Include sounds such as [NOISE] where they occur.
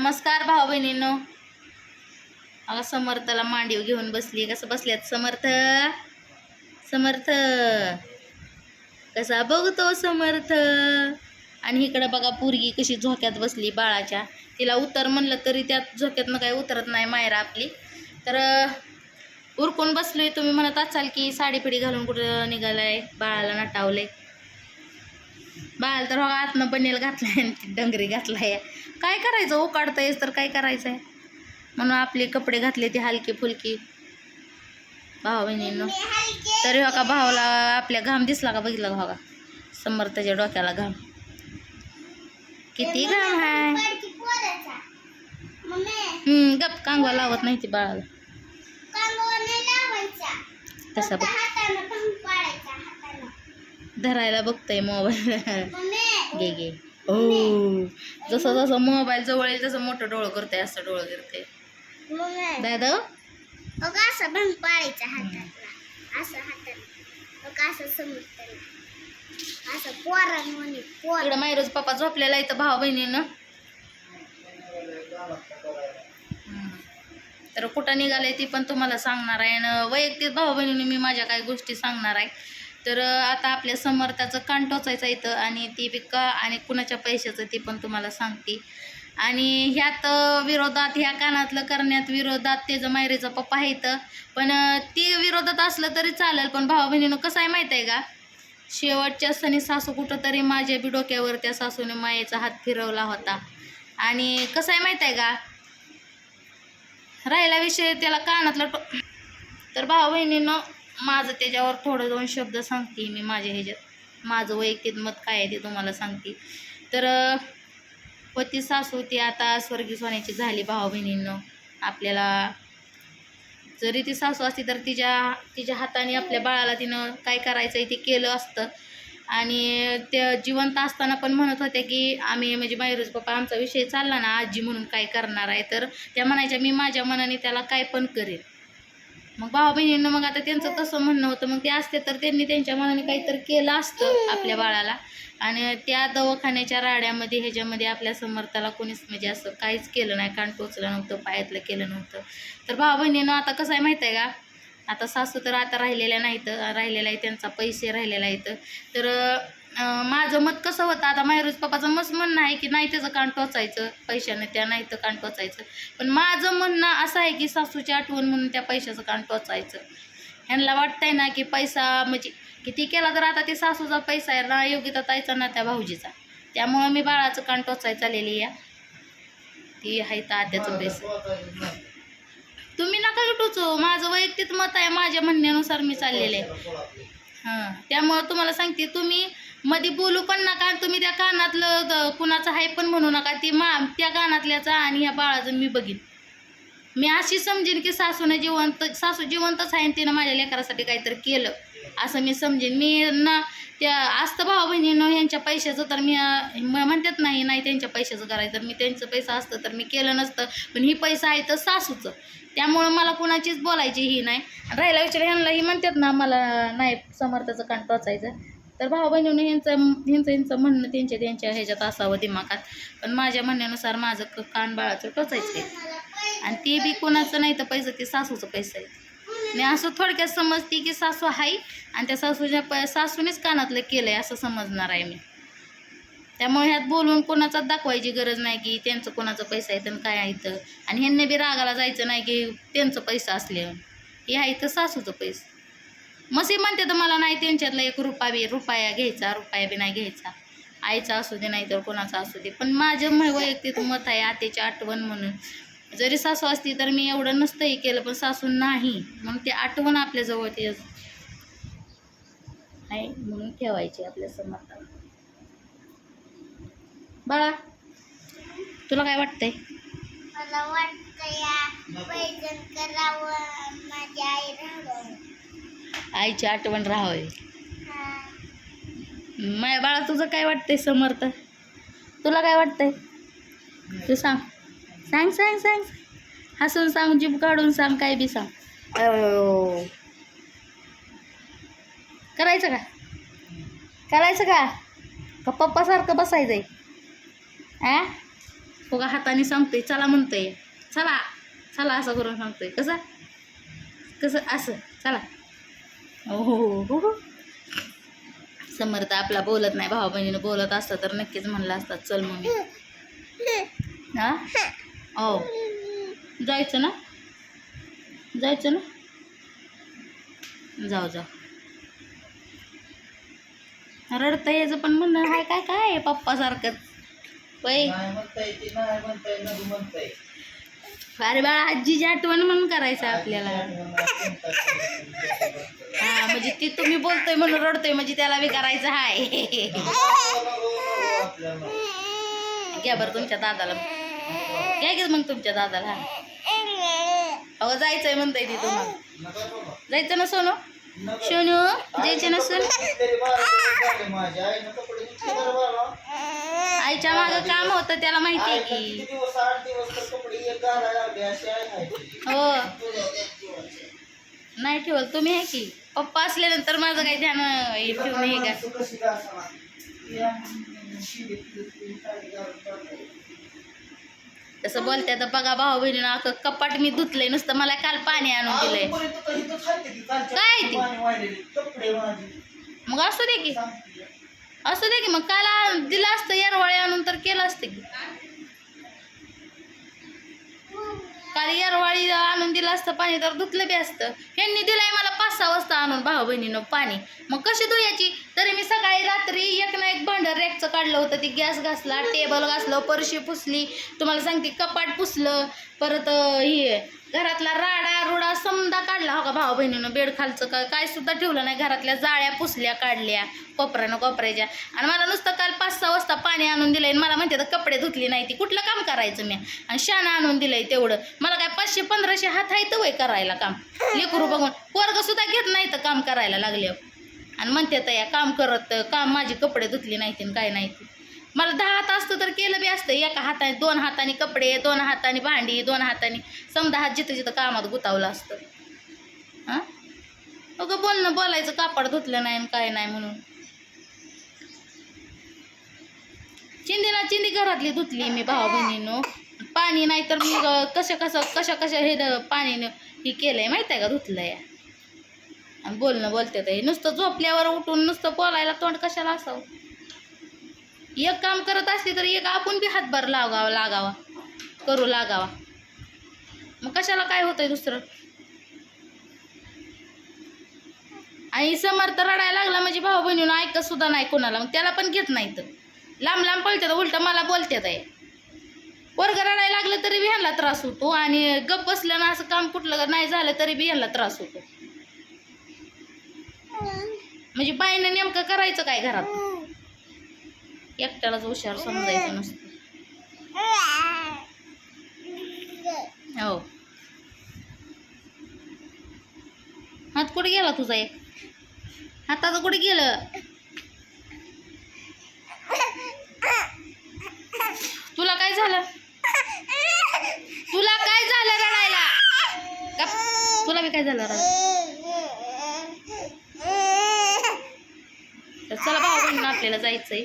नमस्कार भाऊ बहिणींनो. अगं समर्थला मांडीव घेऊन बसली कसं बसल्यात समर्थ? समर्थ. कसा बघतो समर्थ? आणि इकडं बघा पोरगी कशी झोक्यात बसली बाळाच्या. तिला उतर म्हणलं तरी त्यात झोक्यातनं काही उतरत नाही मायरा आपली. तर उरकून बसलोय तुम्ही म्हणत असाल की साडी घालून कुठं निघालाय? बाळाला नटावलंय. बाळाला तर बघा आतनं बनेल घातलाय आणि डंगरी घातलाय. काय करायचं उकाडतायच तर काय करायचं आहे म्हणून आपले कपडे घातले ते हलके फुलकी. भाऊ बहिणींनो तरी हो का भावाला आपल्या घाम दिसला का बघितला का हो का समर्थच्या डोक्याला घाम. किती घाम आहे हम्म गप कांगवा लावत नाही ती बाळाला. तसा बघ. धरायला बघतोय मोबाईल. [LAUGHS] घे घे. हो जसं जसं मोबाईल जवळ येईल तसं मोठं डोळं करतंय असं डोळं करतंय. दादा? असं भंग हातातला. असं हाताला मग असं समजतं असं पोरांमध्ये पोर. इकडं मायरोज पप्पा झोपलेला इथं भाऊ बहिणीनं. तर कुठं निघाले ती पण तुम्हाला सांगणार आहे. आणि वैयक्तिक भाऊ बहिणीने मी माझ्या काही गोष्टी सांगणार आहे. तर आता आपल्या समर्थाचं कान टोचायचं इथं आणि ती बी का आणि कुणाच्या पैशाचं ते पण तुम्हाला सांगते. आणि ह्यात विरोधात ह्या कानातलं करण्यात विरोधात त्याचं मायरेचा पप्पा आहे इथं पण ती विरोधात असलं तरी चालेल पण भाऊ बहिणीनं कसं आहे माहीत आहे का? शेवटच्या सणी सासू कुठंतरी माझ्या बी डोक्यावर त्या सासूने मायेचा हात फिरवला होता. आणि कसं आहे माहीत आहे का? राहिला विषय त्याला कानातलं टो तर भाऊ बहिणीनं माझं त्याच्यावर थोडं दोन शब्द सांगते मी माझ्या ह्याच्यात. माझं वैयक्तिक मत काय आहे ते तुम्हाला सांगते. तर पती सासू ती आता स्वर्गीय सोन्याची झाली भाऊ बहिणींनं आपल्याला जरी ती सासू असती तर तिच्या तिच्या हाताने आपल्या बाळाला तिनं काय करायचं आहे ते केलं असतं. आणि त्या जिवंत असताना पण म्हणत होत्या की आम्ही म्हणजे मायरूज पप्पा आमचा विषय चालला ना आजी म्हणून काय करणार आहे? तर त्या म्हणायच्या मी माझ्या मनाने त्याला काय पण करेन. मग भाऊ बहिणींना मग आता त्यांचं तसं म्हणणं होतं. मग ते असते तर त्यांनी त्यांच्या मनाने काहीतरी केलं असतं आपल्या बाळाला. आणि त्या दवाखान्याच्या राड्यामध्ये ह्याच्यामध्ये आपल्या समर्थाला कोणीच म्हणजे असं काहीच केलं नाही. कान टोचलं नव्हतं पायातलं केलं नव्हतं. तर भाऊ बहिणीनं आता कसं आहे माहीत आहे का? आता सासू तर आता राहिलेल्या नाहीत राहिलेला आहे त्यांचा पैसे राहिलेला आहेत तर माझं मत कसं होतं आता मायरूज पप्पाचं मस्त म्हणणं आहे की नाही त्याचं कान टोचायचं पैशाने त्या नाही तर कान टोचायचं. पण माझं म्हणणं असं आहे की सासूची आठवण म्हणून त्या पैशाचं कान टोचायचं. ह्यांना वाटतंय ना की पैसा म्हणजे किती केला तर आता ते सासूचा पैसा आहे ना योग्यता तायचा ना त्या भाऊजीचा. त्यामुळं मी बाळाचं कान टोचाय चाललेली या ती आहे तात्याचं पैसा तुम्ही नका टोचू माझं वैयक्तिक मत आहे माझ्या म्हणण्यानुसार मी चाललेले आहे. हां त्यामुळं तुम्हाला सांगते तुम्ही मध्ये बोलू पण नका तुम्ही त्या कानातलं कुणाचं आहे पण म्हणू नका. ती मा त्या कानातल्याचा आणि ह्या बाळाचं मी बघीन. मी अशी समजेन की सासूने जिवंत सासू जिवंतच आहे आणि तिनं माझ्या लेकरासाठी काहीतरी केलं. असं मी समजेन. मी ना त्या असतं भाऊ बहिणीनं यांच्या पैशाचं तर मी म्हणतात नाही नाही त्यांच्या पैशाचं करायचं. तर मी त्यांचं पैसा असतं तर मी केलं नसतं. पण ही पैसा आहे तर सासूचं. त्यामुळं मला कुणाचीच बोलायची ही नाही. राहिला विचार ह्यांना ही म्हणतात ना मला नाही समर्थाचं कान टोचायचं. तर भाऊ बहिणीने ह्यांचं ह्यांचं ह्यांचं म्हणणं त्यांच्या त्यांच्या ह्याच्यात असावं दिमागात. पण माझ्या म्हणण्यानुसार माझं क- कान बाळाचं टोचायचं आहे. आणि ते बी कोणाचं नाही तर पैसं ते सासूचं पैसा आहे मी असं थोडक्यात समजते की सासू आहे आणि त्या सासूच्या प सासूनेच कानातलं केलं आहे असं समजणार आहे मी. त्यामुळे ह्यात बोलून कोणाचाच दाखवायची गरज नाही की त्यांचं कोणाचं पैसा आहे तर काय आहे तर आणि ह्यांनी बी रागाला जायचं नाही की त्यांचं पैसा असले. हे आहे तर सासूचं पैसे. मसी म्हणते तर मला नाही त्यांच्यातला एक रुपया बी रुपया घ्यायचा रुपया बी नाही घ्यायचा. आईचा असू दे नाही तर कोणाचा असू दे. पण माझं वैयक्तिक मत आहे आतेची आठवण म्हणून. जरी सासू असती तर मी एवढं नसतंही केलं पण सासू नाही. मग ते आठवण आपल्या जवळ ते आहे म्हणून ठेवायची आपल्यासमोर बाळा तुला काय वाटतंय? मला वाटतं या करावं माझ्या आई राहावं आईची आठवण राहावी. माय बाळा तुझं काय वाटतंय समर्थ? तुला काय वाटतंय? तू सांग. सांग सांग सांग. हसून सांग जीभ काढून सांग काय बी सांग. करायचं का? करायचं का? का पप्पासारखं बसायचंय? आ? बघा हाताने सांगतोय चला म्हणतोय. चला. चला असं करून सांगतोय. कसं? कसं? असं. चला. हो. हो हो हो समर्थ आपला बोलत नाही भाऊ बहिणीनं बोलत असतं तर नक्कीच म्हणलं असतात चल मम्मी. हा? हो. जायचं ना? जायचं ना? जाऊ जाऊ. रडता यायचं पण म्हणणं हाय काय काय पप्पासारखंच वय नाही अरे बाळा आजीची आठवण म्हणून करायचं आपल्याला. हा म्हणजे ती तुम्ही बोलतोय म्हणून रडतोय म्हणजे त्याला बी करायचं हाय. घ्या बरं तुमच्या दादाला. घ्या की मग तुमच्या दादाला. हा अहो जायचंय म्हणताय ती तुम्हाला. जायचं ना सोनू? सोनू जायचं ना सोनू? आईच्या मागं काम होतं त्याला माहिती आहे की. हो. नाही ठेवल तुम्ही आहे की पप्पा असल्यानंतर माझं काही ध्यान हे ठेवून हे का. तसं बोलते तर बघा भाऊ बहिणीनं अख्खं कपाट मी धुतलंय नुसतं मला काल पाणी आणून दिलंय काय ते? मग असू दे की. असू दे की मग काल दिलं असतं येरवाळे आणून तर केलं असतं की. काल येरवाळी आणून दिलं असतं पाणी तर धुतलं बी असतं. ह्यांनी दिलंय मला पाच सहा वाजता आणून भाऊ बहिणीनं पाणी. मग कशी धुयाची? तरी मी सकाळी रात्री एक ना एक भांडर रॅकचं काढलं होतं ती गॅस घासला टेबल घासलं परशी पुसली. तुम्हाला सांगते कपाट पुसलं परत हे घरातला राडा रुडा समदा काढला हो का भाऊ बहिणीनं बेड खालचं का काय सुद्धा ठेवलं नाही. घरातल्या जाळ्या पुसल्या काढल्या कोपऱ्यानं कोपऱ्याच्या. आणि मला नुसतं काल पाच सहा वाजता पाणी आणून दिलंय. आणि मला म्हणते तर कपडे धुतली नाही ती. कुठलं काम करायचं मी? आणि शाणा आणून दिलंय तेवढं. मला काय पाचशे पंधराशे हात आहे तर वय करायला काम. लेकरू बघून. पोरग सुद्धा घेत नाही तर काम करायला लागले आणि म्हणते तर या काम करत काम माझी कपडे धुतली नाहीत आणि काय नाही मला दहा हात असतं तर केलं बी असतं. एका हाताने दोन हाताने कपडे दोन हाताने भांडी दोन हाताने समजा हात जिथं जिथं कामात गुतावलं असतं. हां? अगं बोलणं बोलायचं कापड धुतलं नाही आणि काय नाही म्हणून. चिंदीला चिंदी घरातली धुतली मी भाऊ बहिणीनो. पाणी नाही तर मी कसं कसं कशा कशा हे पाणी हे केलंय माहिती आहे का धुतलंय? आणि बोलणं बोलते ते नुसतं झोपल्यावर उठून नुसतं बोलायला तोंड कशाला असावं? एक काम करत असली तर एक आपण बी हातभार लागावा लागावा. करू लागावा. मग कशाला काय होतंय दुसरं? आणि समर्थ रडायला लागला म्हणजे भाऊ बहिणीनं ऐकत सुद्धा नाही कोणाला. मग त्याला पण घेत नाही तर लांब लांब पळतात उलट मला बोलतात आहे. वर्ग रडायला लागलं तरी बी ह्यांना त्रास होतो आणि गप बसल्यानं असं काम कुठलं नाही झालं तरी बी ह्यांना त्रास होतो. म्हणजे बाईनं नेमकं करायचं काय घरात? एकट्यालाच हुशार समजायचं नसतं. हो. हात कुठे गेला तुझा एक? हाताचं कुठे गेलं? तुला काय झालं? तुला काय झालं रडायला? तुला बी काय झालं रडायला? तर चला भाऊ म्हणून आपल्याला जायचंय.